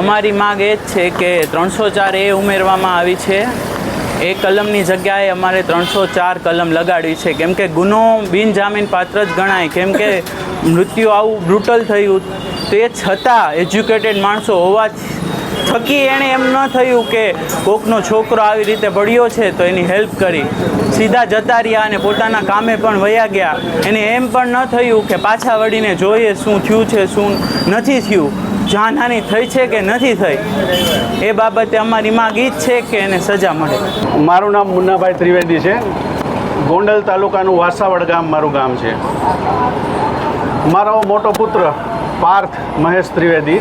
અમારી માંગ એ જ છે કે ત્રણસો ચાર એ ઉમેરવામાં આવી છે. એ કલમની જગ્યાએ અમારે ત્રણસો ચાર કલમ લગાડવી છે. કેમ કે ગુનો બિનજામીન પાત્ર જ ગણાય. કેમ કે મૃત્યુ આવું બ્રુટલ થયું. તે છતાં એજ્યુકેટેડ માણસો હોવા થકી એણે એમ ન થયું કે કોકનો છોકરો આવી રીતે પડ્યો છે તો એની હેલ્પ કરી. સીધા જતા રહ્યા અને પોતાના કામે પણ વયા ગયા. એને એમ પણ ન થયું કે પાછા વળીને જોઈએ શું થયું છે, શું નથી થયું. જાનહાનિ થઈ છે કે નથી થઈ? એ બાબતે અમારી માંગ ઈ જ છે કે એને સજા મળે. મારું નામ મુન્નાભાઈ ત્રિવેદી છે. ગોંડલ તાલુકાનું વાસાવડ ગામ મારું ગામ છે. મારો મોટો પુત્ર પાર્થ મહેશ ત્રિવેદી,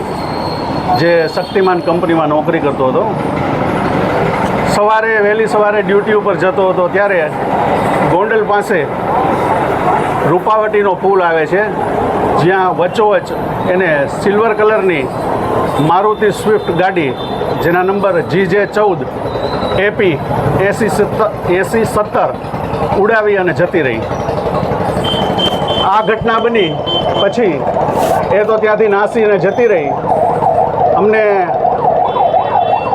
જે શક્તિમાન કંપનીમાં નોકરી કરતો હતો. સવારે, વહેલી સવારે ડ્યુટી ઉપર જતો હતો ત્યારે ગોંડલ પાસે રૂપાવટીનો પુલ આવે છે. જ્યાં વચ્ચોવચ એને સિલ્વર કલરની મારુતિ સ્વિફ્ટ ગાડી, જેના નંબર જી જે ચૌદ એપી એસી સત્તર એસી સત્તર ઉડાવી અને જતી રહી. આ ઘટના બની પછી એ તો ત્યાંથી નાસીને જતી રહી. અમને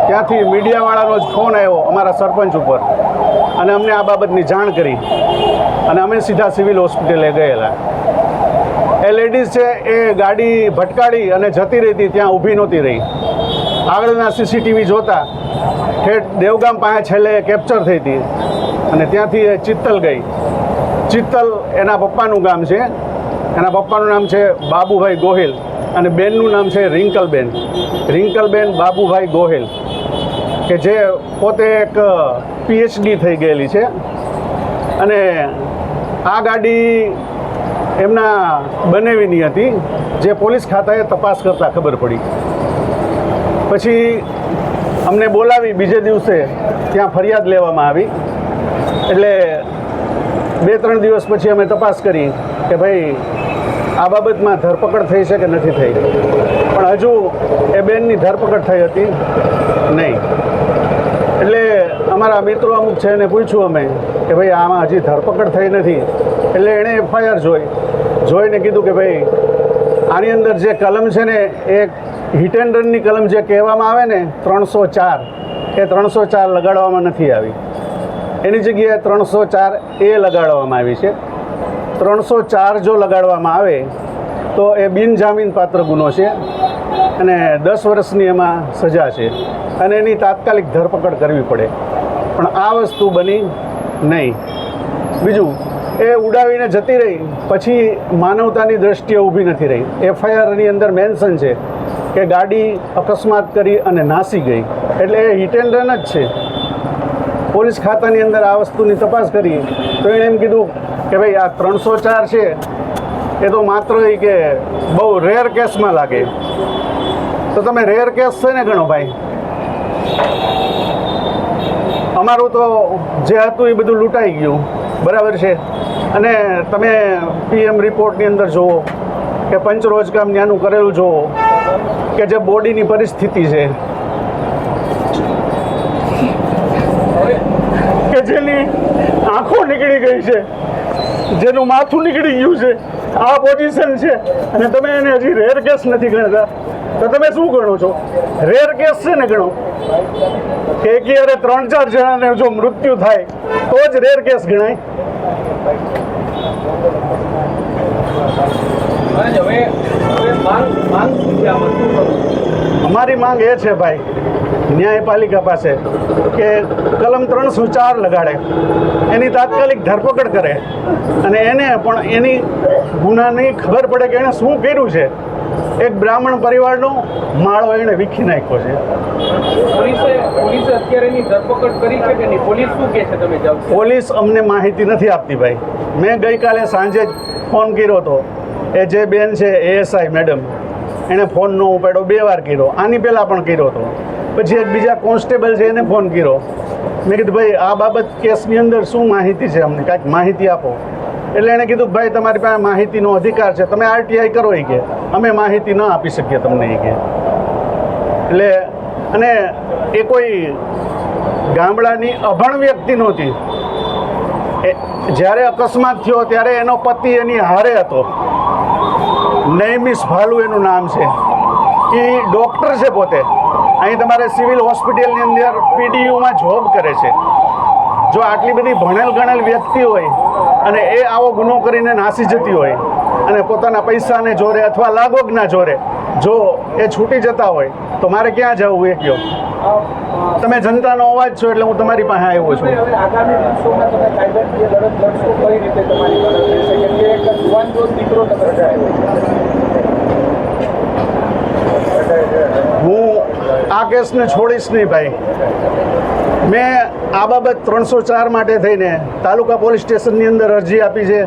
ત્યાંથી મીડિયાવાળાનો જ ફોન આવ્યો અમારા સરપંચ ઉપર. અને અમને આ બાબતની જાણ કરી. અને અમે સીધા સિવિલ હોસ્પિટલે ગયેલા. એ લેડીઝ છે એ ગાડી ભટકાડી અને જતી રહી હતી ત્યાં ઊભી નહોતી રહી. આગળના સીસીટીવી જોતા, ઠેઠ દેવગામ પાસે છેલ્લે કેપ્ચર થઈ હતી અને ત્યાંથી એ ચિત્તલ ગઈ. ચિત્તલ એના પપ્પાનું ગામ છે. એના પપ્પાનું નામ છે બાબુભાઈ ગોહિલ અને બેનનું નામ છે રિંકલબેન. રિંકલબેન બાબુભાઈ ગોહિલ, કે જે પોતે એક પીએચડી થઈ ગયેલી છે. અને આ ગાડી એમના બનેવીની હતી, જે પોલીસ ખાતાએ તપાસ કરતાં ખબર પડી. પછી અમને બોલાવી બીજે દિવસે ત્યાં ફરિયાદ લેવામાં આવી. એટલે બે, ત્રણ દિવસ પછી અમે તપાસ કરી કે ભાઈ, આ બાબતમાં ધરપકડ થઈ છે કે નથી થઈ? પણ હજુ એ બેનની ધરપકડ થઈ હતી? નહીં. એટલે અમારા મિત્રો અમુક છે એને પૂછ્યું અમે કે ભાઈ, આમાં હજી ધરપકડ થઈ નથી. એટલે એણે એફઆઈઆર જોઈ. જોઈને કીધું કે ભાઈ, આની અંદર જે કલમ છે ને, એ હિટ એન્ડ રનની કલમ જે કહેવામાં આવે ને, ત્રણસો ચાર, એ ત્રણસો ચાર લગાડવામાં નથી આવી. એની જગ્યાએ ત્રણસો ચાર એ લગાડવામાં આવી છે. ત્રણસો ચાર જો લગાડવામાં આવે, તો એ બિનજામીન પાત્ર ગુનો છે અને દસ વર્ષની એમાં સજા છે. અને એની તાત્કાલિક ધરપકડ કરવી પડે. પણ આ વસ્તુ બની નહીં. બીજું, એ ઉડાવીને જતી રહી, પછી માનવતાની દ્રષ્ટિએ ઊભી નથી રહી. એફઆઈઆરની અંદર મેન્શન છે કે ગાડી અકસ્માત કરી અને નાસી ગઈ. એટલે એ હિટ એન્ડ રન જ છે. પોલીસ ખાતાની અંદર આ વસ્તુની તપાસ કરી, તો એણે એમ કીધું કે ભાઈ, આ ત્રણસો ચાર છે. એ તો માત્ર એ કે બહુ રેર કેસમાં લાગે. તો તમે રેર કેસ છે ને ગણો ભાઈ? અમારું તો જે હતું એ બધું લૂંટાઈ ગયું. બરાબર છે? અને તમે પીએમ રિપોર્ટની અંદર જુઓ કે પંચરોજકામ ન્યાનું કરેલું જુઓ કે જે બોડીની પરિસ્થિતિ છે. કે જેની આંખો નીકળી ગઈ છે. જેનું માથું નીકળી ગયું છે. આ પોઝિશન છે. અને તમે એને હજી રેર કેસ નથી ગણતા. તો તમે શું ગણો છો? રેર કેસ છે ને ગણો? કે એકયારે ત્રણ ચાર જણાને જો મૃત્યુ થાય તો જ રેર કેસ ગણાય. અમારી માંગ એ છે ભાઈ ન્યાયપાલિકા પાસે કે કલમ ત્રણસો ચાર લગાડે. એની તાત્કાલિક ધરપકડ કરે. અને એને પણ એની ગુનાની ખબર પડે કે એણે શું કર્યું છે. એક બ્રાહ્મણ પરિવારનો માળો એણે વીખી નાખ્યો છે. પોલીસે અમને માહિતી નથી આપતી ભાઈ. મેં ગઈકાલે સાંજે જ ફોન કર્યો હતો. એ જે બેન છે એએસઆઈ મેડમ એણે ફોન ન ઉપાડ્યો બે વાર કર્યો. આની પહેલાં પણ કર્યો હતો. પછી એક બીજા કોન્સ્ટેબલ છે એને ફોન કર્યો. મેં કીધું, ભાઈ, આ બાબત કેસની અંદર શું માહિતી છે અમને? કાંઈક માહિતી આપો. એટલે એણે કીધું, ભાઈ, તમારી પાસે માહિતીનો અધિકાર છે. તમે આરટીઆઈ કરો એ કે. અમે માહિતી ન આપી શકીએ તમને એ કે. એટલે, અને એ કોઈ ગામડાની અભણ વ્યક્તિ નહોતી. જ્યારે અકસ્માત થયો ત્યારે એનો પતિ એની હારે હતો. નૈમિષ ભાલુ એનું નામ છે. એ ડૉક્ટર છે પોતે. અહીં તમારે સિવિલ હોસ્પિટલની અંદર પીટીયુમાં જોબ કરે છે. જો આટલી બધી ભણેલ ગણેલ વ્યક્તિ હોય અને એ આવો ગુનો કરીને નાસી જતી હોય અને પોતાના પૈસાને જોરે અથવા લાગોગના જોરે જો એ છૂટી જતા હોય, તો મારે ક્યાં જવું એ કયો? તમે જનતાનો અવાજ છો એટલે હું તમારી પાસે આવ્યો છું. આગામી દિવસોમાં તમે કાયદાકીય લડત લડશો કઈ રીતે તમારી લડત રહેશે કેમ કે એક જુવાન જો દીકરો તમે રજાયો હું આ કેસને છોડીશ નહીં ભાઈ. મેં આ બાબત ત્રણસો ચાર માટે થઈને તાલુકા પોલીસ સ્ટેશનની અંદર અરજી આપી છે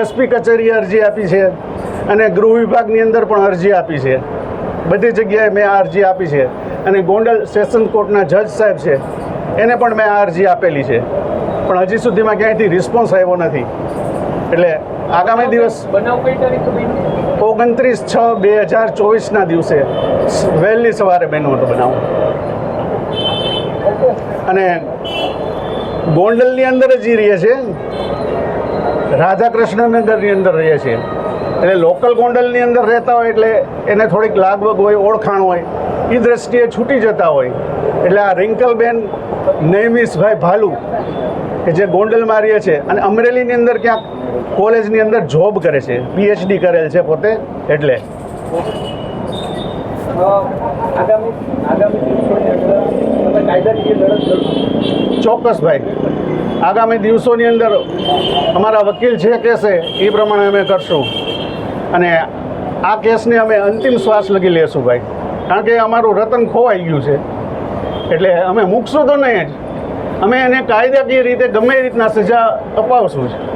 એસપી કચેરીએ અરજી આપી છે અને ગૃહ વિભાગની અંદર પણ અરજી આપી છે. બધી જગ્યાએ મેં આ અરજી આપી છે અને ગોંડલ સેશન કોર્ટના જજ સાહેબ છે એને પણ મેં આ અરજી આપેલી છે. પણ હજી સુધીમાં ક્યાંયથી રિસ્પોન્સ આવ્યો નથી. એટલે આગામી દિવસ બનાવ કઈ તારીખ ઓગણત્રીસ છ બે હજાર ચોવીસના દિવસે વહેલી સવારે બન્યો બનાવ. અને ગોંડલની અંદર જ રહીએ રહે છે રાધાકૃષ્ણનગરની અંદર રહે છે એટલે લોકલ ગોંડલની અંદર રહેતા હોય એટલે એને થોડીક લાગવગ હોય, ઓળખાણ હોય એ દ્રષ્ટિએ છૂટી જતા હોય. એટલે આ રિંકલબેન નૈમિષભાઈ ભાલુ, કે જે ગોંડલમાં રહે છે, અને અમરેલીની અંદર ક્યાંક કોલેજની અંદર જોબ કરે છે પીએચડી કરેલ છે પોતે, એટલે. ચોક્કસ ભાઈ, આગામી દિવસોની અંદર અમારા વકીલ જે કહેશે, એ પ્રમાણે અમે કરશું. અને આ કેસને અમે અંતિમ શ્વાસ લગી લેશું ભાઈ. કારણ કે અમારું રતન ખોવાઈ ગયું છે. એટલે અમે મૂકશું તો નહીં જ. અમે એને કાયદાકીય રીતે ગમે રીતના સજા અપાવશું જ.